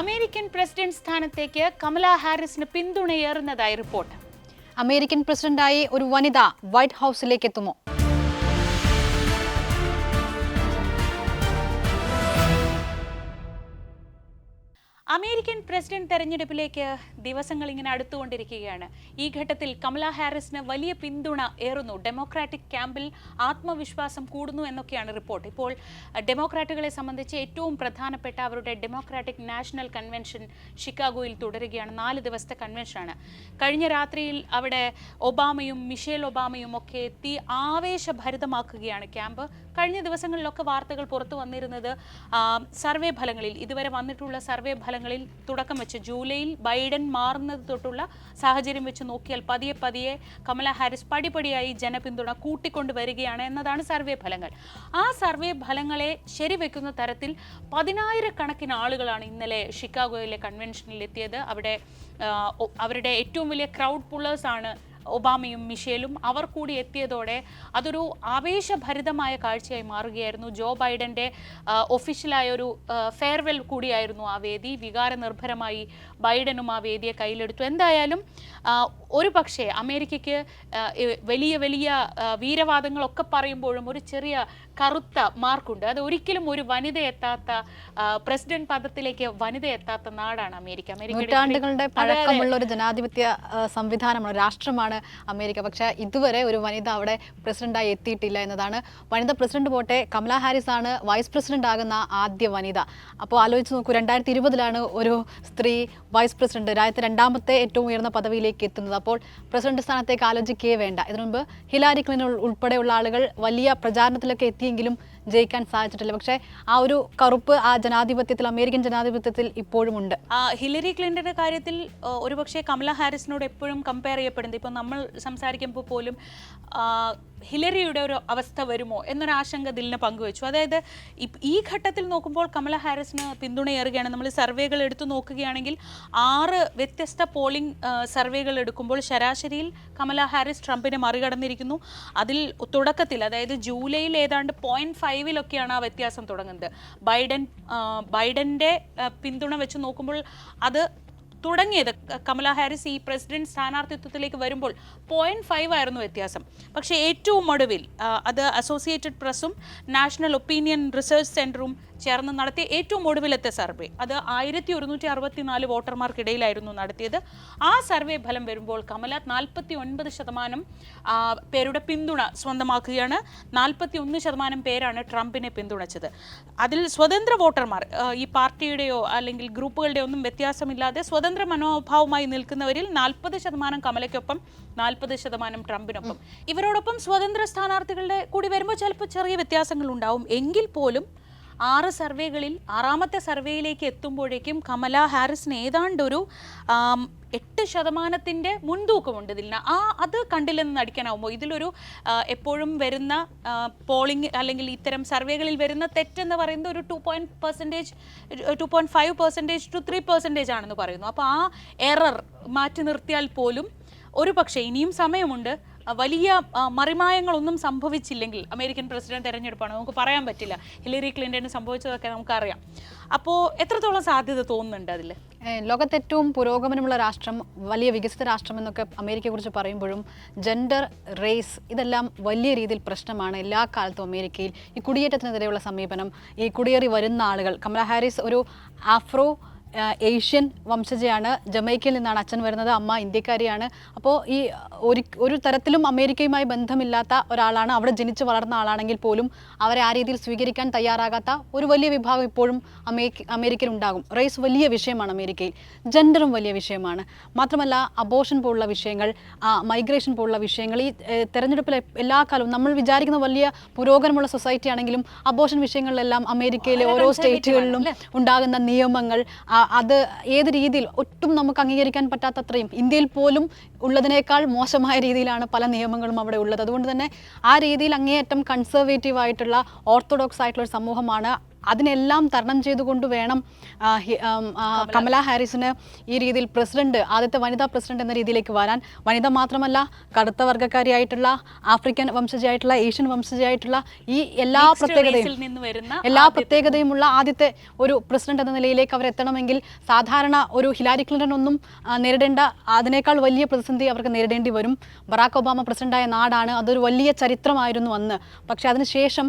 American president സ്ഥാനത്തേക്ക് കമല ഹാരിസിന് പിന്തുണയേറുന്നതായി റിപ്പോർട്ട്. അമേരിക്കൻ പ്രസിഡന്റായി ഒരു വനിത വൈറ്റ് ഹൗസിലേക്ക് എത്തുമോ? അമേരിക്കൻ പ്രസിഡന്റ് തെരഞ്ഞെടുപ്പിലേക്ക് ദിവസങ്ങൾ ഇങ്ങനെ അടുത്തുകൊണ്ടിരിക്കുകയാണ്. ഈ ഘട്ടത്തിൽ കമല ഹാരിസിന് വലിയ പിന്തുണ ഏറുന്നു. ഡെമോക്രാറ്റിക് ക്യാമ്പിൽ ആത്മവിശ്വാസം കൂടുന്നു എന്നൊക്കെയാണ് റിപ്പോർട്ട്. ഇപ്പോൾ ഡെമോക്രാറ്റുകളെ സംബന്ധിച്ച് ഏറ്റവും പ്രധാനപ്പെട്ട അവരുടെ ഡെമോക്രാറ്റിക് നാഷണൽ കൺവെൻഷൻ ഷിക്കാഗോയിൽ തുടരുകയാണ്. നാല് ദിവസത്തെ കൺവെൻഷനാണ്. കഴിഞ്ഞ രാത്രിയിൽ അവിടെ ഒബാമയും മിഷേൽ ഒബാമയും ഒക്കെ എത്തി ആവേശഭരിതമാക്കുകയാണ് ക്യാമ്പ്. കഴിഞ്ഞ ദിവസങ്ങളിലൊക്കെ വാർത്തകൾ പുറത്തു വന്നിരുന്നത് സർവേ ഫലങ്ങളിൽ ഇതുവരെ വന്നിട്ടുള്ള സർവേ ഫലങ്ങളിൽ തുടക്കം വെച്ച് ജൂലൈയിൽ ബൈഡൻ മാറുന്നത് തൊട്ടുള്ള സാഹചര്യം വെച്ച് നോക്കിയാൽ പതിയെ പതിയെ കമല ഹാരിസ് പടിപടിയായി ജനപിന്തുണ കൂട്ടിക്കൊണ്ട് വരികയാണ് എന്നതാണ് സർവേ ഫലങ്ങൾ. ആ സർവേ ഫലങ്ങളെ ശരിവെക്കുന്ന തരത്തിൽ പതിനായിരക്കണക്കിന് ആളുകളാണ് ഇന്നലെ ഷിക്കാഗോയിലെ കൺവെൻഷനിൽ എത്തിയത്. അവിടെ അവരുടെ ഏറ്റവും വലിയ ക്രൗഡ് പുള്ളേഴ്സാണ് ഒബാമയും മിഷേലും അവർ കൂടി എത്തിയതോടെ അതൊരു ആവേശഭരിതമായ കാഴ്ചയായി മാറുകയായിരുന്നു. ജോ ബൈഡന്റെ ഒഫീഷ്യലായ ഒരു ഫെയർവെൽ കൂടിയായിരുന്നു ആ വേദി. വികാരനിർഭരമായി ബൈഡനും ആ വേദിയെ കയ്യിലെടുത്തു. എന്തായാലും ഒരു പക്ഷേ അമേരിക്കയ്ക്ക് വലിയ വലിയ വീരവാദങ്ങളൊക്കെ പറയുമ്പോഴും ഒരു ചെറിയ കറുത്ത മാർക്കുണ്ട്. അത് ഒരിക്കലും ഒരു വനിത എത്താത്ത പ്രസിഡന്റ് പദത്തിലേക്ക് വനിത എത്താത്ത നാടാണ് അമേരിക്ക. അമേരിക്ക നൂറ്റാണ്ടുകളുടെ. പഴക്കമുള്ള ഒരു ജനാധിപത്യ സംവിധാനമാണ് രാഷ്ട്രമാണ് അമേരിക്ക. പക്ഷെ ഇതുവരെ ഒരു വനിത അവിടെ പ്രസിഡന്റായി എത്തിയിട്ടില്ല എന്നതാണ്. വനിത പ്രസിഡന്റ് പോട്ടെ കമല ഹാരിസ് ആണ് വൈസ് പ്രസിഡന്റ് ആകുന്ന ആദ്യ വനിത. അപ്പോൾ ആലോചിച്ച് നോക്കൂ രണ്ടായിരത്തി ഇരുപതിലാണ് ഒരു സ്ത്രീ വൈസ് പ്രസിഡന്റ്. രാജ്യത്തെ രണ്ടാമത്തെ ഏറ്റവും ഉയർന്ന പദവിയിലേക്ക് എത്തുന്നത്. അപ്പോൾ പ്രസിഡന്റ് സ്ഥാനത്തേക്ക് ആലോചിക്കുകയേ വേണ്ട. ഇതിനു മുമ്പ് ഹിലാരി ക്ലിന്റൺ ഉൾ- ഉൾപ്പെടെയുള്ള ആളുകൾ വലിയ പ്രചാരണത്തിലൊക്കെ എത്തിയെങ്കിലും ജയിക്കാൻ സാധിച്ചിട്ടില്ല. പക്ഷേ ആ ഒരു കറുപ്പ് ആ ജനാധിപത്യത്തിൽ അമേരിക്കൻ ജനാധിപത്യത്തിൽ ഇപ്പോഴും ഉണ്ട്. ഹിലരി ക്ലിന്റന്റെ കാര്യത്തിൽ ഒരുപക്ഷെ കമല ഹാരിസിനോട് എപ്പോഴും കമ്പയർ ചെയ്യപ്പെടുന്നത്. ഇപ്പം നമ്മൾ സംസാരിക്കുമ്പോൾ പോലും ഹിലരിയുടെ ഒരു അവസ്ഥ വരുമോ എന്നൊരു ആശങ്ക ദിലിന് പങ്കുവച്ചു. അതായത് ഈ ഘട്ടത്തിൽ നോക്കുമ്പോൾ കമല ഹാരിസിന് പിന്തുണയേറുകയാണ്. നമ്മൾ സർവേകൾ എടുത്തു നോക്കുകയാണെങ്കിൽ ആറ് വ്യത്യസ്ത പോളിംഗ് സർവേകൾ എടുക്കുമ്പോൾ ശരാശരിയിൽ കമല ഹാരിസ് ട്രംപിനെ മറികടന്നിരിക്കുന്നു. അതിൽ തുടക്കത്തിൽ അതായത് ജൂലൈയിൽ ഏതാണ്ട് പോയിന്റ് ഫൈവിലൊക്കെയാണ് ആ വ്യത്യാസം തുടങ്ങുന്നത്. ബൈഡൻ ബൈഡന്റെ പിന്തുണ വെച്ച് നോക്കുമ്പോൾ അത് തുടങ്ങിയത്. കമല ഹാരിസ് ഈ പ്രസിഡന്റ് സ്ഥാനാർത്ഥിത്വത്തിലേക്ക് വരുമ്പോൾ പോയിന്റ് ഫൈവ് ആയിരുന്നു വ്യത്യാസം. പക്ഷേ ഏറ്റവും ഒടുവിൽ അത് അസോസിയേറ്റഡ് പ്രസ്സും നാഷണൽ ഒപ്പീനിയൻ റിസർച്ച് സെന്ററും ചേർന്ന് നടത്തിയ ഏറ്റവും ഒടുവിലത്തെ സർവേ. അത് ആയിരത്തി ഒരുന്നൂറ്റി അറുപത്തിനാല് വോട്ടർമാർക്കിടയിലായിരുന്നു നടത്തിയത്. ആ സർവേ ഫലം വരുമ്പോൾ കമല നാൽപ്പത്തി ഒൻപത് ശതമാനം പേരുടെ പിന്തുണ സ്വന്തമാക്കുകയാണ്. നാൽപ്പത്തി ഒന്ന് ശതമാനം പേരാണ് ട്രംപിനെ പിന്തുണച്ചത്. അതിൽ സ്വതന്ത്ര വോട്ടർമാർ ഈ പാർട്ടിയുടെയോ അല്ലെങ്കിൽ ഗ്രൂപ്പുകളുടെയോ ഒന്നും വ്യത്യാസമില്ലാതെ സ്വതന്ത്ര മനോഭാവമായി നിൽക്കുന്നവരിൽ നാൽപ്പത് ശതമാനം കമലയ്ക്കൊപ്പം നാൽപ്പത് ശതമാനം ട്രംപിനൊപ്പം. ഇവരോടൊപ്പം സ്വതന്ത്ര സ്ഥാനാർത്ഥികളുടെ കൂടി വരുമ്പോൾ ചിലപ്പോൾ ചെറിയ വ്യത്യാസങ്ങൾ ഉണ്ടാവും. എങ്കിൽ പോലും ആറ് സർവേകളിൽ ആറാമത്തെ സർവേയിലേക്ക് എത്തുമ്പോഴേക്കും കമല ഹാരിസിന് ഏതാണ്ടൊരു എട്ട് ശതമാനത്തിന്റെ മുൻതൂക്കമുണ്ട് ഇതിൽ ആ അത് കണ്ടില്ലെന്ന് നടിക്കാനാവുമ്പോൾ ഇതിലൊരു എപ്പോഴും വരുന്ന പോളിംഗ് അല്ലെങ്കിൽ ഇത്തരം സർവേകളിൽ വരുന്ന തെറ്റെന്ന് പറയുന്നത് ഒരു two point percentage two point five percentage two three percentage ആണെന്ന് പറയുന്നു. അപ്പോൾ ആ എറർ മാറ്റി നിർത്തിയാൽ പോലും ഒരു പക്ഷേ ഇനിയും സമയമുണ്ട്. വലിയ മറിമായങ്ങളൊന്നും സംഭവിച്ചില്ലെങ്കിൽ അമേരിക്കൻ പ്രസിഡന്റ് തെരഞ്ഞെടുപ്പാണ് നമുക്ക് പറയാൻ പറ്റില്ല. ഹിലറി ക്ലിന്റൺ സംഭവിച്ചതൊക്കെ നമുക്കറിയാം. അപ്പോൾ എത്രത്തോളം സാധ്യത തോന്നുന്നുണ്ട് അതിൽ ലോകത്ത് ഏറ്റവും പുരോഗമനമുള്ള രാഷ്ട്രം വലിയ വികസിത രാഷ്ട്രം എന്നൊക്കെ അമേരിക്കയെക്കുറിച്ച് പറയുമ്പോഴും ജെൻഡർ റേസ് ഇതെല്ലാം വലിയ രീതിയിൽ പ്രശ്നമാണ്. എല്ലാ കാലത്തും അമേരിക്കയിൽ ഈ കുടിയേറ്റത്തിനെതിരെയുള്ള സമീപനം ഈ കുടിയേറി വരുന്ന ആളുകൾ. കമല ഹാരിസ് ഒരു ആഫ്രോ ഏഷ്യൻ വംശജയാണ്. ജമൈക്കയിൽ നിന്നാണ് അച്ഛൻ വരുന്നത് അമ്മ ഇന്ത്യക്കാരിയാണ്. അപ്പോൾ ഈ ഒരു ഒരു തരത്തിലും അമേരിക്കയുമായി ബന്ധമില്ലാത്ത ഒരാളാണ് അവിടെ ജനിച്ച് വളർന്ന ആളാണെങ്കിൽ പോലും അവരെ ആ രീതിയിൽ സ്വീകരിക്കാൻ തയ്യാറാകാത്ത ഒരു വലിയ വിഭാഗം ഇപ്പോഴും അമേരിക്ക അമേരിക്കയിൽ ഉണ്ടാകും റേസ് വലിയ വിഷയമാണ് അമേരിക്കയിൽ. ജെൻഡറും വലിയ വിഷയമാണ്. മാത്രമല്ല അബോഷൻ പോലുള്ള വിഷയങ്ങൾ മൈഗ്രേഷൻ പോലുള്ള വിഷയങ്ങൾ ഈ തെരഞ്ഞെടുപ്പിലെ എല്ലാ കാലവും നമ്മൾ വിചാരിക്കുന്ന വലിയ പുരോഗമനമുള്ള സൊസൈറ്റി ആണെങ്കിലും അബോഷൻ വിഷയങ്ങളിലെല്ലാം അമേരിക്കയിലെ ഓരോ സ്റ്റേറ്റുകളിലും ഉണ്ടാകുന്ന നിയമങ്ങൾ ആ, അത് ഏത് രീതിയിൽ ഒട്ടും നമുക്ക് അംഗീകരിക്കാൻ പറ്റാത്തത്രയും ഇന്ത്യയിൽ പോലും ഉള്ളതിനേക്കാൾ മോശമായ രീതിയിലാണ് പല നിയമങ്ങളും അവിടെ ഉള്ളത്. അതുകൊണ്ട് തന്നെ ആ രീതിയിൽ അങ്ങേയറ്റം കൺസർവേറ്റീവ് ആയിട്ടുള്ള ഓർത്തഡോക്സ് ആയിട്ടുള്ള ഒരു സമൂഹമാണ് അതിനെല്ലാം തരണം ചെയ്തുകൊണ്ട് വേണം കമല. ഹാരിസിന് ഈ രീതിയിൽ പ്രസിഡന്റ് ആദ്യത്തെ വനിതാ പ്രസിഡന്റ് എന്ന രീതിയിലേക്ക് വരാൻ. വനിത മാത്രമല്ല കടുത്ത വർഗക്കാരിയായിട്ടുള്ള ആഫ്രിക്കൻ വംശജയായിട്ടുള്ള ഏഷ്യൻ വംശജയായിട്ടുള്ള ഈ എല്ലാ പ്രത്യേകതയും എല്ലാ പ്രത്യേകതയുമുള്ള ആദ്യത്തെ ഒരു പ്രസിഡന്റ് എന്ന നിലയിലേക്ക് അവർ എത്തണമെങ്കിൽ സാധാരണ ഒരു ഹിലാരി ക്ലിന്റൺ ഒന്നും നേരിടേണ്ട അതിനേക്കാൾ വലിയ പ്രതിസന്ധി അവർക്ക് നേരിടേണ്ടി വരും. ബറാക്ക് ഒബാമ പ്രസിഡന്റായ നാടാണ് അതൊരു വലിയ ചരിത്രമായിരുന്നു അന്ന്. പക്ഷേ അതിനുശേഷം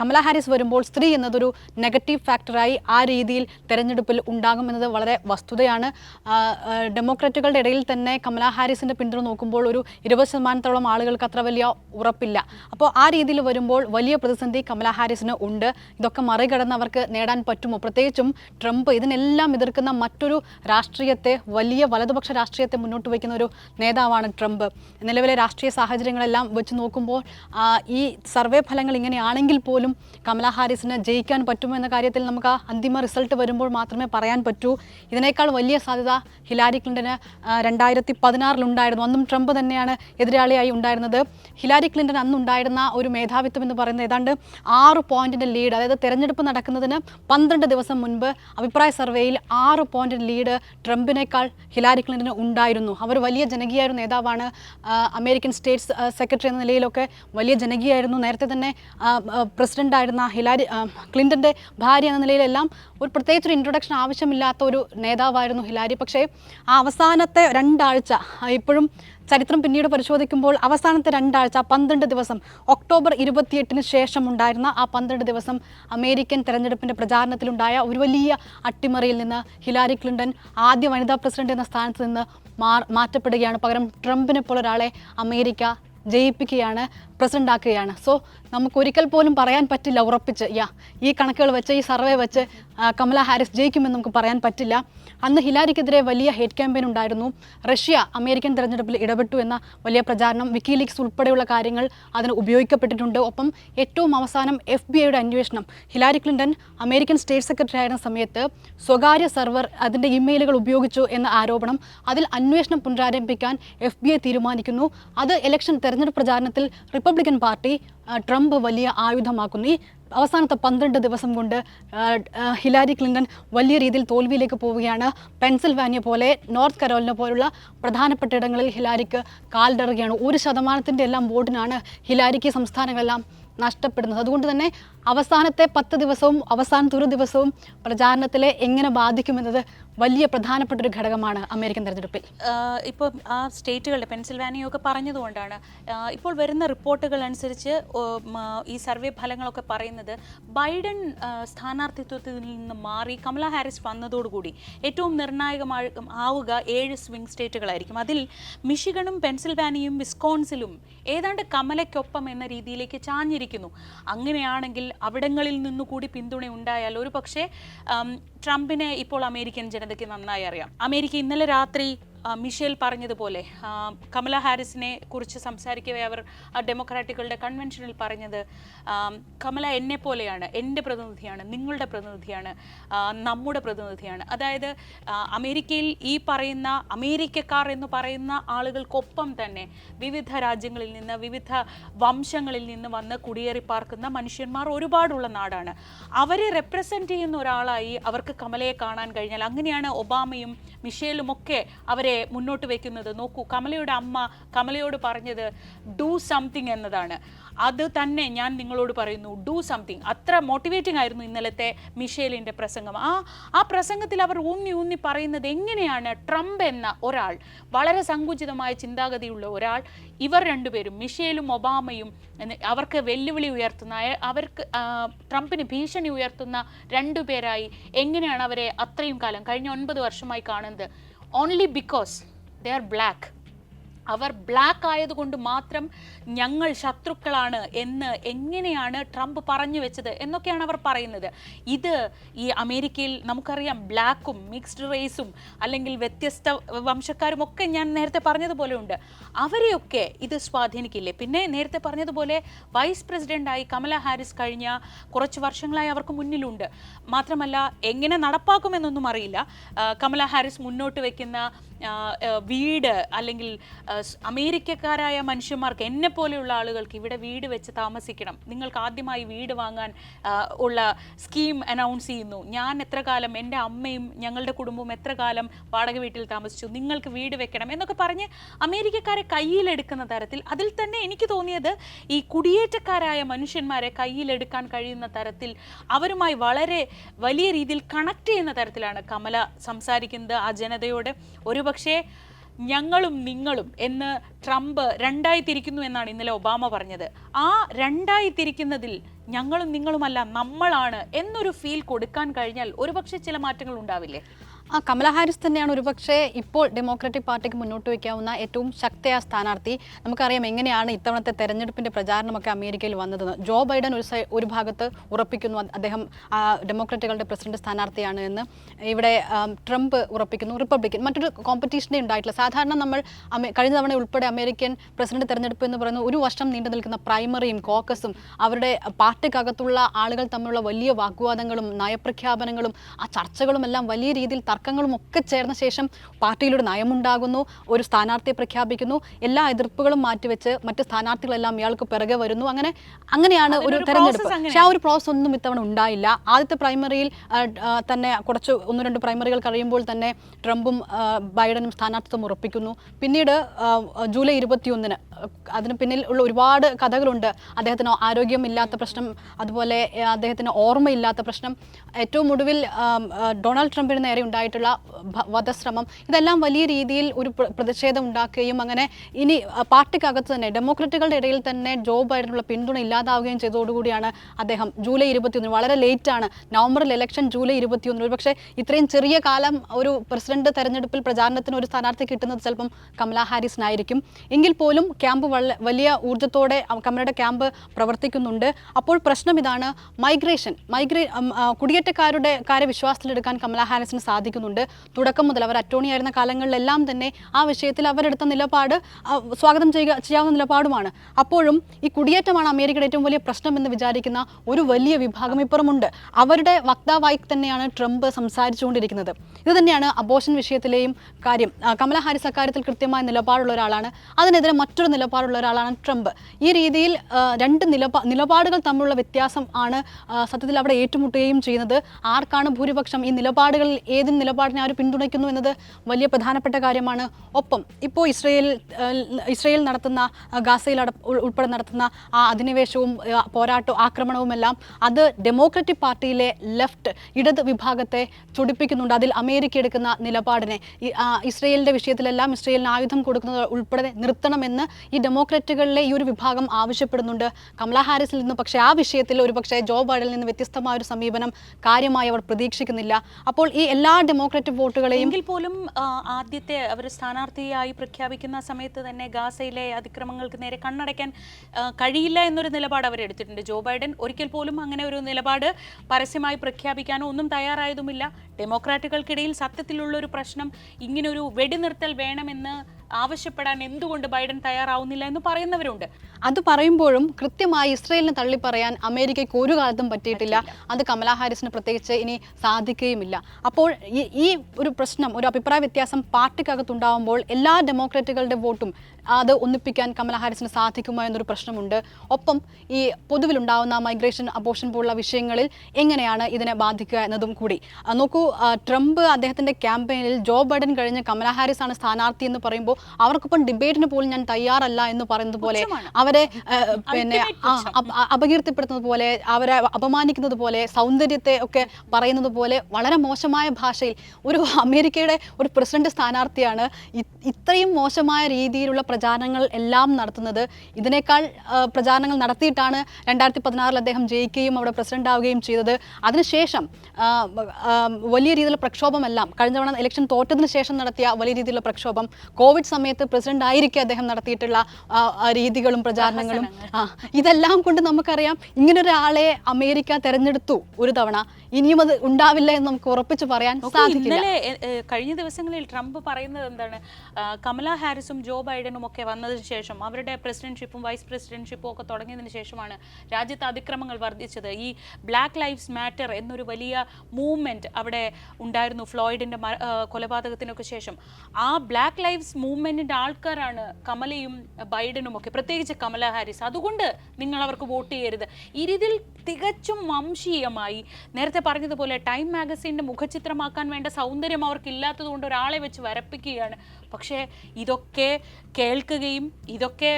കമല ഹാരിസ് വരുമ്പോൾ സ്ത്രീ എന്നതൊരു നെഗറ്റീവ് ഫാക്ടറായി ആ രീതിയിൽ തെരഞ്ഞെടുപ്പിൽ ഉണ്ടാകുമെന്നത് വളരെ വസ്തുതയാണ്. ഡെമോക്രാറ്റുകളുടെ ഇടയിൽ തന്നെ കമലാ ഹാരിസിന്റെ പിന്തുണ നോക്കുമ്പോൾ ഒരു ഇരുപത് ശതമാനത്തോളം ആളുകൾക്ക് അത്ര വലിയ ഉറപ്പില്ല. അപ്പോൾ ആ രീതിയിൽ വരുമ്പോൾ വലിയ പ്രതിസന്ധി കമലാ ഹാരിസിന് ഉണ്ട്. ഇതൊക്കെ മറികടന്ന് അവർക്ക് നേടാൻ പറ്റുമോ? പ്രത്യേകിച്ചും ട്രംപ് ഇതിനെല്ലാം എതിർക്കുന്ന മറ്റൊരു രാഷ്ട്രീയത്തെ വലിയ വലതുപക്ഷ രാഷ്ട്രീയത്തെ മുന്നോട്ട് വയ്ക്കുന്ന ഒരു നേതാവാണ് ട്രംപ്. നിലവിലെ രാഷ്ട്രീയ സാഹചര്യങ്ങളെല്ലാം വെച്ച് നോക്കുമ്പോൾ ഈ സർവേ ഫലങ്ങൾ ഇങ്ങനെയാണെങ്കിൽ പോലും കമല ഹാരിസിന് ജയിക്കാൻ പറ്റുമോ എന്ന കാര്യത്തിൽ നമുക്ക് ആ അന്തിമ റിസൾട്ട് വരുമ്പോൾ മാത്രമേ പറയാൻ പറ്റൂ. ഇതിനേക്കാൾ വലിയ സാധ്യത ഹിലാരി ക്ലിന്റന് രണ്ടായിരത്തി പതിനാറിലുണ്ടായിരുന്നു അന്നും ട്രംപ് തന്നെയാണ് എതിരാളിയായി ഉണ്ടായിരുന്നത്. ഹിലാരി ക്ലിന്റൺ അന്നുണ്ടായിരുന്ന ഒരു മേധാവിത്വം എന്ന് പറയുന്നത് ഏതാണ്ട് ആറ് പോയിന്റിന്റെ ലീഡ് അതായത് തെരഞ്ഞെടുപ്പ് നടക്കുന്നതിന് പന്ത്രണ്ട് ദിവസം മുൻപ് അഭിപ്രായ സർവേയിൽ ആറ് പോയിന്റിന്റെ ലീഡ് ട്രംപിനേക്കാൾ ഹിലാരി ക്ലിന്റന് ഉണ്ടായിരുന്നു. അവർ വലിയ ജനകീയ ഒരു നേതാവാണ് അമേരിക്കൻ സ്റ്റേറ്റ്സ് സെക്രട്ടറി എന്ന നിലയിലൊക്കെ വലിയ ജനകീയായിരുന്നു. നേരത്തെ തന്നെ പ്രസിഡന്റ് ആയിരുന്ന ഹിലാരി ക്ലിന്റന്റെ ഭാര്യ എന്ന നിലയിലെല്ലാം ഒരു പ്രത്യേകിച്ച് ഒരു ഇൻട്രൊഡക്ഷൻ ആവശ്യമില്ലാത്ത ഒരു നേതാവായിരുന്നു ഹിലാരി. പക്ഷേ ആ അവസാനത്തെ രണ്ടാഴ്ച ഇപ്പോഴും ചരിത്രം പിന്നീട് പരിശോധിക്കുമ്പോൾ അവസാനത്തെ രണ്ടാഴ്ച പന്ത്രണ്ട് ദിവസം ഒക്ടോബർ ഇരുപത്തിയെട്ടിന് ശേഷം ഉണ്ടായിരുന്ന ആ പന്ത്രണ്ട് ദിവസം അമേരിക്കൻ തെരഞ്ഞെടുപ്പിന്റെ പ്രചാരണത്തിലുണ്ടായ ഒരു വലിയ അട്ടിമറിയിൽ നിന്ന് ഹിലാരി ക്ലിന്റൺ ആദ്യ വനിതാ പ്രസിഡന്റ് എന്ന സ്ഥാനത്ത് നിന്ന് മാറ്റപ്പെടുകയാണ്. പകരം ട്രംപിനെ പോലൊരാളെ അമേരിക്ക ജയിപ്പിക്കുകയാണ് പ്രസിഡന്റ് ആക്കുകയാണ് സോ നമുക്ക് ഒരിക്കൽ പോലും പറയാൻ പറ്റില്ല ഉറപ്പിച്ച്. യാ ഈ കണക്കുകൾ വെച്ച് ഈ സർവേ വെച്ച് കമല ഹാരിസ് ജയിക്കുമെന്ന് നമുക്ക് പറയാൻ പറ്റില്ല. അന്ന് ഹിലാരിക്കെതിരെ വലിയ ഹേറ്റ് ക്യാമ്പയിൻ ഉണ്ടായിരുന്നു. റഷ്യ അമേരിക്കൻ തെരഞ്ഞെടുപ്പിൽ ഇടപെട്ടു എന്ന വലിയ പ്രചാരണം വിക്കിലീക്സ് ഉൾപ്പെടെയുള്ള കാര്യങ്ങൾ അതിന് ഉപയോഗിക്കപ്പെട്ടിട്ടുണ്ട്. ഒപ്പം ഏറ്റവും അവസാനം എഫ് ബി ഐയുടെ അന്വേഷണം. Hillary Clinton American state secretary ആയിരുന്ന സമയത്ത് സ്വകാര്യ സെർവർ അതിന്റെ ഇമെയിലുകൾ ഉപയോഗിച്ചു എന്ന ആരോപണം അതിൽ അന്വേഷണം പുനരാരംഭിക്കാൻ എഫ് ബി ഐ തീരുമാനിക്കുന്നു. അത് ഇലക്ഷൻ തെരഞ്ഞെടുപ്പ് പ്രചാരണത്തിൽ റിപ്പബ്ലിക്കൻ പാർട്ടി ട്രംപ് വലിയ ആയുധമാക്കുന്നു. ഈ അവസാനത്തെ പന്ത്രണ്ട് ദിവസം കൊണ്ട് ഹിലാരി ക്ലിന്റൺ വലിയ രീതിയിൽ തോൽവിയിലേക്ക് പോവുകയാണ്. പെൻസിൽവാനിയ പോലെ നോർത്ത് കരോലിന പോലുള്ള പ്രധാനപ്പെട്ട ഇടങ്ങളിൽ ഹിലാരിക്ക് കാലിടറുകയാണ്. ഒരു ശതമാനത്തിന്റെ എല്ലാം വോട്ടിനാണ് ഹിലാരിക്ക് സംസ്ഥാനങ്ങളെല്ലാം നഷ്ടപ്പെടുന്നത്. അതുകൊണ്ട് തന്നെ അവസാനത്തെ പത്ത് ദിവസവും അവസാനത്തെ ഒരു ദിവസവും പ്രചാരണത്തിലെ എങ്ങനെ ബാധിക്കുമെന്നത് വലിയ പ്രധാനപ്പെട്ട ഒരു ഘടകമാണ് അമേരിക്കൻ തെരഞ്ഞെടുപ്പിൽ. ഇപ്പോൾ ആ സ്റ്റേറ്റുകളുടെ പെൻസിൽവാനിയൊക്കെ പറഞ്ഞതുകൊണ്ടാണ്. ഇപ്പോൾ വരുന്ന റിപ്പോർട്ടുകൾ അനുസരിച്ച് ഈ സർവേ ഫലങ്ങളൊക്കെ പറയുന്നത് ബൈഡൻ സ്ഥാനാർത്ഥിത്വത്തിൽ നിന്ന് മാറി കമല ഹാരിസ് വന്നതോടുകൂടി ഏറ്റവും നിർണായകമായി ആവുക ഏഴ് സ്വിംഗ് സ്റ്റേറ്റുകളായിരിക്കും. അതിൽ മിഷിഗണും പെൻസിൽവാനിയും വിസ്കോൺസിലും ഏതാണ്ട് കമലയ്ക്കൊപ്പം എന്ന രീതിയിലേക്ക് ചാഞ്ഞിരിക്കുന്നു. അങ്ങനെയാണെങ്കിൽ അവിടങ്ങളിൽ നിന്നുകൂടി പിന്തുണ ഉണ്ടായാൽ ഒരു പക്ഷേ ട്രംപിനെ ഇപ്പോൾ അമേരിക്കൻ ജനതയ്ക്ക് നന്നായി അറിയാം. അമേരിക്ക ഇന്നലെ രാത്രി മിഷേൽ പറഞ്ഞതുപോലെ കമല ഹാരിസിനെ കുറിച്ച് സംസാരിക്കവേ അവർ ഡെമോക്രാറ്റുകളുടെ കൺവെൻഷനിൽ പറഞ്ഞത് കമല എന്നെ പോലെയാണ് എന്റെ പ്രതിനിധിയാണ് നിങ്ങളുടെ പ്രതിനിധിയാണ് നമ്മുടെ പ്രതിനിധിയാണ്. അതായത് അമേരിക്കയിൽ ഈ പറയുന്ന അമേരിക്കക്കാർ എന്ന് പറയുന്ന ആളുകൾക്കൊപ്പം തന്നെ വിവിധ രാജ്യങ്ങളിൽ നിന്ന് വിവിധ വംശങ്ങളിൽ നിന്ന് വന്ന് കുടിയേറി പാർക്കുന്ന മനുഷ്യന്മാർ ഒരുപാടുള്ള നാടാണ്. അവരെ റെപ്രസെന്റ് ചെയ്യുന്ന ഒരാളായി അവർക്ക് കമലയെ കാണാൻ കഴിഞ്ഞാൽ അങ്ങനെയാണ് ഒബാമയും മിഷേലും ഒക്കെ അവരെ മുന്നോട്ട് വെക്കുന്നത്. നോക്കൂ കമലയുടെ അമ്മ കമലയോട് പറഞ്ഞത് ഡൂ സംതിങ് എന്നതാണ്. അത് തന്നെ ഞാൻ നിങ്ങളോട് പറയുന്നു ഡൂ സംതിങ് അത്ര മോട്ടിവേറ്റിംഗ് ആയിരുന്നു ഇന്നലത്തെ മിഷേലിന്റെ പ്രസംഗം. ആ ആ പ്രസംഗത്തിൽ അവർ ഊന്നി ഊന്നി പറയുന്നത് എങ്ങനെയാണ് ട്രംപ് എന്ന ഒരാൾ വളരെ സങ്കുചിതമായ ചിന്താഗതിയുള്ള ഒരാൾ ഇവർ രണ്ടുപേരും മിഷേലും ഒബാമയും അവർക്ക് വെല്ലുവിളി ഉയർത്തുന്ന അവർക്ക് ട്രംപിന് ഭീഷണി ഉയർത്തുന്ന രണ്ടുപേരായി എങ്ങനെയാണ് അവരെ അത്രയും കാലം കഴിഞ്ഞ ഒൻപത് വർഷമായി കാണുന്നത്? Only because they are black our black ആയതുകൊണ്ട് മാത്രം ഞങ്ങൾ ശത്രുക്കളാണ് എന്ന് എങ്ങനെയാണ് ട്രംപ് പറഞ്ഞു വെച്ചത് എന്നൊക്കെയാണ് അവർ പറയുന്നത്. ഇത് ഈ അമേരിക്കയിൽ നമുക്കറിയാം ബ്ലാക്കും മിക്സ്ഡ് റേസും അല്ലെങ്കിൽ വ്യത്യസ്ത വംശക്കാരും ഒക്കെ ഞാൻ നേരത്തെ പറഞ്ഞതുപോലെ ഉണ്ട്. അവരെയൊക്കെ ഇത് സ്വാധീനിക്കില്ലേ? പിന്നെ നേരത്തെ പറഞ്ഞതുപോലെ വൈസ് പ്രസിഡന്റായി കമല ഹാരിസ് കഴിഞ്ഞ കുറച്ച് വർഷങ്ങളായി അവർക്ക് മുന്നിലുണ്ട്. മാത്രമല്ല എങ്ങനെ നടപ്പാക്കുമെന്നൊന്നും അറിയില്ല. കമല ഹാരിസ് മുന്നോട്ട് വയ്ക്കുന്ന വീട് അല്ലെങ്കിൽ അമേരിക്കക്കാരായ മനുഷ്യന്മാർക്ക് എന്നെ പോലെയുള്ള ആളുകൾക്ക് ഇവിടെ വീട് വെച്ച് താമസിക്കണം. നിങ്ങൾക്ക് ആദ്യമായി വീട് വാങ്ങാൻ ഉള്ള സ്കീം അനൗൺസ് ചെയ്യുന്നു. ഞാൻ എത്ര കാലം എന്റെ അമ്മയും ഞങ്ങളുടെ കുടുംബവും എത്ര കാലം വാടക വീട്ടിൽ താമസിച്ചു? നിങ്ങൾക്ക് വീട് വെക്കണം എന്നൊക്കെ പറഞ്ഞ് അമേരിക്കക്കാരെ കയ്യിലെടുക്കുന്ന തരത്തിൽ അതിൽ തന്നെ എനിക്ക് തോന്നിയത് ഈ കുടിയേറ്റക്കാരായ മനുഷ്യന്മാരെ കയ്യിലെടുക്കാൻ കഴിയുന്ന തരത്തിൽ അവരുമായി വളരെ വലിയ രീതിയിൽ കണക്ട് ചെയ്യുന്ന തരത്തിലാണ് കമല സംസാരിക്കുന്നത് ആ ജനതയോട്. ഒരുപക്ഷെ ഞങ്ങളും നിങ്ങളും എന്ന് ട്രംപ് രണ്ടായി തിരിക്കുന്നു എന്നാണ് ഇന്നലെ ഒബാമ പറഞ്ഞത്. ആ രണ്ടായി തിരിക്കുന്നതിൽ ഞങ്ങളും നിങ്ങളുമല്ല നമ്മളാണ് എന്നൊരു ഫീൽ കൊടുക്കാൻ കഴിഞ്ഞാൽ ഒരുപക്ഷെ ചില മാറ്റങ്ങൾ ഉണ്ടാവില്ലേ? ആ കമല ഹാരിസ് തന്നെയാണ് ഒരുപക്ഷെ ഇപ്പോൾ ഡെമോക്രാറ്റിക് പാർട്ടിക്ക് മുന്നോട്ട് വയ്ക്കാവുന്ന ഏറ്റവും ശക്തയായ സ്ഥാനാർത്ഥി. നമുക്കറിയാം എങ്ങനെയാണ് ഇത്തവണത്തെ തെരഞ്ഞെടുപ്പിന്റെ പ്രചാരണമൊക്കെ അമേരിക്കയിൽ വന്നതെന്ന് ജോ ബൈഡൻ ഒരു ഒരു ഭാഗത്ത് ഉറപ്പിക്കുന്നു. അദ്ദേഹം ഡെമോക്രാറ്റുകളുടെ പ്രസിഡന്റ് സ്ഥാനാർത്ഥിയാണ് എന്ന് ഇവിടെ ട്രംപ് ഉറപ്പിക്കുന്നു. റിപ്പബ്ലിക്കൻ മറ്റൊരു കോമ്പറ്റീഷനേ ഉണ്ടായിട്ടില്ല. സാധാരണ നമ്മൾ കഴിഞ്ഞ തവണ ഉൾപ്പെടെ അമേരിക്കൻ പ്രസിഡന്റ് തെരഞ്ഞെടുപ്പ് എന്ന് പറയുന്നത് ഒരു വർഷം നീണ്ടു നിൽക്കുന്ന പ്രൈമറിയും കോക്കസും അവരുടെ പാർട്ടിക്കകത്തുള്ള ആളുകൾ തമ്മിലുള്ള വലിയ വാഗ്വാദങ്ങളും നയപ്രഖ്യാപനങ്ങളും ആ ചർച്ചകളും എല്ലാം വലിയ രീതിയിൽ തർക്കങ്ങളും ഒക്കെ ചേർന്ന ശേഷം പാർട്ടിയിലൊരു നയമുണ്ടാകുന്നു ഒരു സ്ഥാനാർത്ഥിയെ പ്രഖ്യാപിക്കുന്നു. എല്ലാ എതിർപ്പുകളും മാറ്റിവെച്ച് മറ്റ് സ്ഥാനാർത്ഥികളെല്ലാം ഇയാൾക്ക് പിറകെ വരുന്നു. അങ്ങനെ അങ്ങനെയാണ് ഒരു തെരഞ്ഞെടുപ്പ്. പക്ഷെ ആ ഒരു പ്രോസസ് ഒന്നും ഇത്തവണ ഉണ്ടായില്ല. ആദ്യത്തെ പ്രൈമറിയിൽ തന്നെ കുറച്ച് ഒന്ന് രണ്ട് പ്രൈമറികൾ കഴിയുമ്പോൾ തന്നെ ട്രംപും ബൈഡനും സ്ഥാനാർത്ഥിത്വം ഉറപ്പിക്കുന്നു. പിന്നീട് ജൂലൈ ഇരുപത്തിയൊന്നിന് അതിന് പിന്നിൽ ഉള്ള ഒരുപാട് കഥകളുണ്ട്. അദ്ദേഹത്തിന് ആരോഗ്യമില്ലാത്ത പ്രശ്നം അതുപോലെ അദ്ദേഹത്തിന് ഓർമ്മയില്ലാത്ത പ്രശ്നം ഏറ്റവും ഒടുവിൽ ഡൊണാൾഡ് ട്രംപിന് നേരെ ഉണ്ടായിട്ടുള്ള വധശ്രമം ഇതെല്ലാം വലിയ രീതിയിൽ ഒരു പ്ര- പ്രതിഷേധം ഉണ്ടാക്കുകയും അങ്ങനെ ഇനി പാർട്ടിക്കകത്ത് തന്നെ ഡെമോക്രറ്റുകളുടെ ഇടയിൽ തന്നെ ജോ ബൈഡനുള്ള പിന്തുണ ഇല്ലാതാവുകയും ചെയ്തതോടുകൂടിയാണ് അദ്ദേഹം ജൂലൈ ഇരുപത്തിയൊന്ന് വളരെ ലേറ്റാണ് നവംബറിൽ ഇലക്ഷൻ ജൂലൈ ഇരുപത്തിയൊന്നിന്. ഒരു പക്ഷേ ഇത്രയും ചെറിയ കാലം ഒരു പ്രസിഡന്റ് തെരഞ്ഞെടുപ്പിൽ പ്രചാരണത്തിന് ഒരു സ്ഥാനാർത്ഥി കിട്ടുന്നത് ചിലപ്പം കമലാ ഹാരിസിനായിരിക്കും. എങ്കിൽ പോലും ക്യാമ്പ് വലിയ ഊർജത്തോടെ കമലയുടെ ക്യാമ്പ് പ്രവർത്തിക്കുന്നുണ്ട്. അപ്പോൾ പ്രശ്നം ഇതാണ് മൈഗ്രേഷൻ. മൈഗ്രേ കുടിയേറ്റക്കാരുടെ കാര്യ വിശ്വാസത്തിലെടുക്കാൻ കമല ഹാരിസിന് സാധിക്കുന്നുണ്ട്. തുടക്കം മുതൽ അവർ അറ്റോണി ആയിരുന്ന കാലങ്ങളിലെല്ലാം തന്നെ ആ വിഷയത്തിൽ അവരെടുത്ത നിലപാട് സ്വാഗതം ചെയ്യുക ചെയ്യാവുന്ന നിലപാടുമാണ്. അപ്പോഴും ഈ കുടിയേറ്റമാണ് അമേരിക്കയുടെ ഏറ്റവും വലിയ പ്രശ്നം എന്ന് വിചാരിക്കുന്ന ഒരു വലിയ വിഭാഗം ഇപ്പുറമുണ്ട്. അവരുടെ വക്താവായി തന്നെയാണ് ട്രംപ് സംസാരിച്ചുകൊണ്ടിരിക്കുന്നത്. ഇത് തന്നെയാണ് അബോഷൻ വിഷയത്തിലെയും കാര്യം. കമല ഹാരിസ് അക്കാര്യത്തിൽ കൃത്യമായ നിലപാടുള്ള ഒരാളാണ്. അതിനെതിരെ മറ്റൊരു നിലപാടുള്ള ഒരാളാണ് ട്രംപ്. ഈ രീതിയിൽ രണ്ട് നിലപാ നിലപാടുകൾ തമ്മിലുള്ള വ്യത്യാസം ആണ് സത്യത്തിൽ അവിടെ ഏറ്റുമുട്ടുകയും ചെയ്യുന്നത്. ആർക്കാണ് ഭൂരിപക്ഷം? ഈ നിലപാടുകളിൽ ഏത് നിലപാടിനെ അവർ പിന്തുണയ്ക്കുന്നു എന്നത് വലിയ പ്രധാനപ്പെട്ട കാര്യമാണ്. ഒപ്പം ഇപ്പോൾ ഇസ്രയേൽ ഇസ്രയേൽ നടത്തുന്ന ഗാസയിൽ ഉൾപ്പെടെ നടത്തുന്ന ആ അധിനിവേശവും പോരാട്ടവും ആക്രമണവുമെല്ലാം അത് ഡെമോക്രറ്റിക് പാർട്ടിയിലെ ലെഫ്റ്റ് ഇടത് വിഭാഗത്തെ ചൊടിപ്പിക്കുന്നുണ്ട്. അതിൽ അമേരിക്ക എടുക്കുന്ന നിലപാടിനെ. ഇസ്രയേലിന്റെ വിഷയത്തിലെല്ലാം ഇസ്രയേലിന് ആയുധം കൊടുക്കുന്നത് ഉൾപ്പെടെ നിർത്തണമെന്ന് ഈ ഡെമോക്രാറ്റുകളിലെ ഈ ഒരു വിഭാഗം ആവശ്യപ്പെടുന്നുണ്ട്. കമല ഹാരിസിൽ നിന്ന് പക്ഷേ ആ വിഷയത്തിൽ ഒരു പക്ഷേ ജോ ബൈഡനിൽ നിന്ന് വ്യത്യസ്തമായ ഒരു സമീപനം കാര്യമായി അവർ പ്രതീക്ഷിക്കുന്നില്ല. അപ്പോൾ ഈ എല്ലാ ഡെമോക്രാറ്റിക് വോട്ടുകളെയും എങ്കിൽ പോലും ആദ്യത്തെ അവർ സ്ഥാനാർത്ഥിയായി പ്രഖ്യാപിക്കുന്ന സമയത്ത് തന്നെ ഗാസയിലെ അതിക്രമങ്ങൾക്ക് നേരെ കണ്ണടയ്ക്കാൻ കഴിയില്ല എന്നൊരു നിലപാട് അവർ എടുത്തിട്ടുണ്ട്. ജോ ബൈഡൻ ഒരിക്കൽ പോലും അങ്ങനെ ഒരു നിലപാട് പരസ്യമായി പ്രഖ്യാപിക്കാനോ ഒന്നും തയ്യാറായതുമില്ല. ഡെമോക്രാറ്റുകൾക്കിടയിൽ സത്യത്തിലുള്ള ഒരു പ്രശ്നം ഇങ്ങനൊരു വെടിനിർത്തൽ വേണമെന്ന് ആവശ്യപ്പെടാൻ എന്തുകൊണ്ട് ബൈഡൻ തയ്യാറാവുന്നില്ല എന്ന് പറയുന്നവരുണ്ട്. അത് പറയുമ്പോഴും കൃത്യമായി ഇസ്രയേലിനെ തള്ളിപ്പറയാൻ അമേരിക്കയ്ക്ക് ഒരു കാലത്തും പറ്റിയിട്ടില്ല. അത് കമലാ ഹാരിസിന് പ്രത്യേകിച്ച് ഇനി സാധിക്കുകയുമില്ല. അപ്പോൾ ഈ ഈ ഒരു പ്രശ്നം ഒരു അഭിപ്രായ വ്യത്യാസം പാർട്ടിക്കകത്തുണ്ടാവുമ്പോൾ എല്ലാ ഡെമോക്രാറ്റുകളുടെ വോട്ടും അത് ഒന്നിപ്പിക്കാൻ കമലാ ഹാരിസിന് സാധിക്കുമോ എന്നൊരു പ്രശ്നമുണ്ട്. ഒപ്പം ഈ പൊതുവിലുണ്ടാവുന്ന മൈഗ്രേഷൻ അബോഷൻ പോലുള്ള വിഷയങ്ങളിൽ എങ്ങനെയാണ് ഇതിനെ ബാധിക്കുക എന്നതും കൂടി. നോക്കൂ ട്രംപ് അദ്ദേഹത്തിന്റെ ക്യാമ്പയിനിൽ ജോ ബൈഡൻ കഴിഞ്ഞ് കമലാ ഹാരിസ് ആണ് സ്ഥാനാർത്ഥി എന്ന് പറയുമ്പോൾ അവർക്കൊപ്പം ഡിബേറ്റിന് പോലും ഞാൻ തയ്യാറല്ല എന്ന് പറയുന്നത് പോലെ അവരെ പിന്നെ അപകീർത്തിപ്പെടുത്തുന്നത് പോലെ അവരെ അപമാനിക്കുന്നത് പോലെ സൗന്ദര്യത്തെ ഒക്കെ പറയുന്നത് പോലെ വളരെ മോശമായ ഭാഷയിൽ ഒരു അമേരിക്കയുടെ ഒരു പ്രസിഡന്റ് സ്ഥാനാർത്ഥിയാണ് ഇത്രയും മോശമായ രീതിയിലുള്ള പ്രചാരണങ്ങൾ എല്ലാം നടത്തുന്നത്. ഇതിനേക്കാൾ പ്രചാരണങ്ങൾ നടത്തിയിട്ടാണ് രണ്ടായിരത്തി പതിനാറിൽ അദ്ദേഹം ജയിക്കുകയും അവിടെ പ്രസിഡന്റ് ആവുകയും ചെയ്തത്. അതിനുശേഷം വലിയ രീതിയിലുള്ള പ്രക്ഷോഭമെല്ലാം കഴിഞ്ഞ തവണ ഇലക്ഷൻ തോറ്റതിന് ശേഷം നടത്തിയ വലിയ രീതിയിലുള്ള പ്രക്ഷോഭം കോവിഡ് സമയത്ത് പ്രസിഡന്റ് ആയിരിക്കെ അദ്ദേഹം നടത്തിയിട്ടുള്ള രീതികളും പ്രചാരണങ്ങളും. ഇതെല്ലാം കൊണ്ട് നമുക്കറിയാം ഇങ്ങനൊരാളെ അമേരിക്ക തെരഞ്ഞെടുത്തു ഒരു തവണ. ഇനിയും അത് ഉണ്ടാവില്ല എന്ന് നമുക്ക് ഉറപ്പിച്ച് പറയാൻ സാധിക്കില്ല. കഴിഞ്ഞ ദിവസങ്ങളിൽ ട്രംപ് പറയുന്നത് എന്താണ്? കമല ഹാരിസും ജോ ബൈഡനും ഒക്കെ വന്നതിന് ശേഷം അവരുടെ പ്രസിഡന്റ്ഷിപ്പും വൈസ് പ്രസിഡന്റ്ഷിപ്പും ഒക്കെ തുടങ്ങിയതിന് ശേഷമാണ് രാജ്യത്ത് അതിക്രമങ്ങൾ വർദ്ധിച്ചത്. ഈ ബ്ലാക്ക് ലൈഫ്സ് മാറ്റർ എന്നൊരു വലിയ മൂവ്മെന്റ് അവിടെ ഉണ്ടായിരുന്നു ഫ്ലോയിഡിന്റെ കൊലപാതകത്തിനൊക്കെ ശേഷം. ആ ബ്ലാക്ക് ലൈഫ്സ് മൂവ്മെന്റിന്റെ ആൾക്കാരാണ് കമലയും ബൈഡനും ഒക്കെ പ്രത്യേകിച്ച് കമല ഹാരിസ്. അതുകൊണ്ട് നിങ്ങൾ അവർക്ക് വോട്ട് ചെയ്യരുത്. ഈ തികച്ചും വംശീയമായി നേരത്തെ പറഞ്ഞതുപോലെ ടൈം മാഗസീന്റെ മുഖചിത്രമാക്കാൻ വേണ്ട സൗന്ദര്യം അവർക്കില്ലാത്തതുകൊണ്ട് ഒരാളെ വെച്ച് വരപ്പിക്കുകയാണ്. പക്ഷേ ഇതൊക്കെ കേൾക്കുകയും ഇതൊക്കെ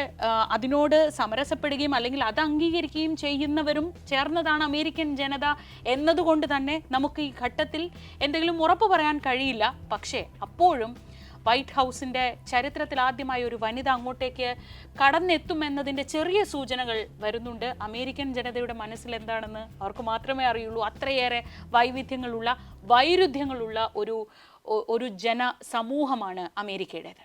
അതിനോട് സമരസപ്പെടുകയും അല്ലെങ്കിൽ അത് അംഗീകരിക്കുകയും ചെയ്യുന്നവരും ചേർന്നതാണ് അമേരിക്കൻ ജനത എന്നതുകൊണ്ട് തന്നെ നമുക്ക് ഈ ഘട്ടത്തിൽ എന്തെങ്കിലും ഉറപ്പ് പറയാൻ കഴിയില്ല. പക്ഷേ അപ്പോഴും വൈറ്റ് ഹൗസിന്റെ ചരിത്രത്തിൽ ആദ്യമായി ഒരു വനിത അങ്ങോട്ടേക്ക് കടന്നെത്തുമെന്നതിന്റെ ചെറിയ സൂചനകൾ വരുന്നുണ്ട്. അമേരിക്കൻ ജനതയുടെ മനസ്സിൽ എന്താണെന്ന് അവർക്ക് മാത്രമേ അറിയുള്ളൂ. അത്രയേറെ വൈവിധ്യങ്ങളുള്ള വൈരുദ്ധ്യങ്ങളുള്ള ഒരു ഒരു ജന സമൂഹമാണ് അമേരിക്കയുടേത്.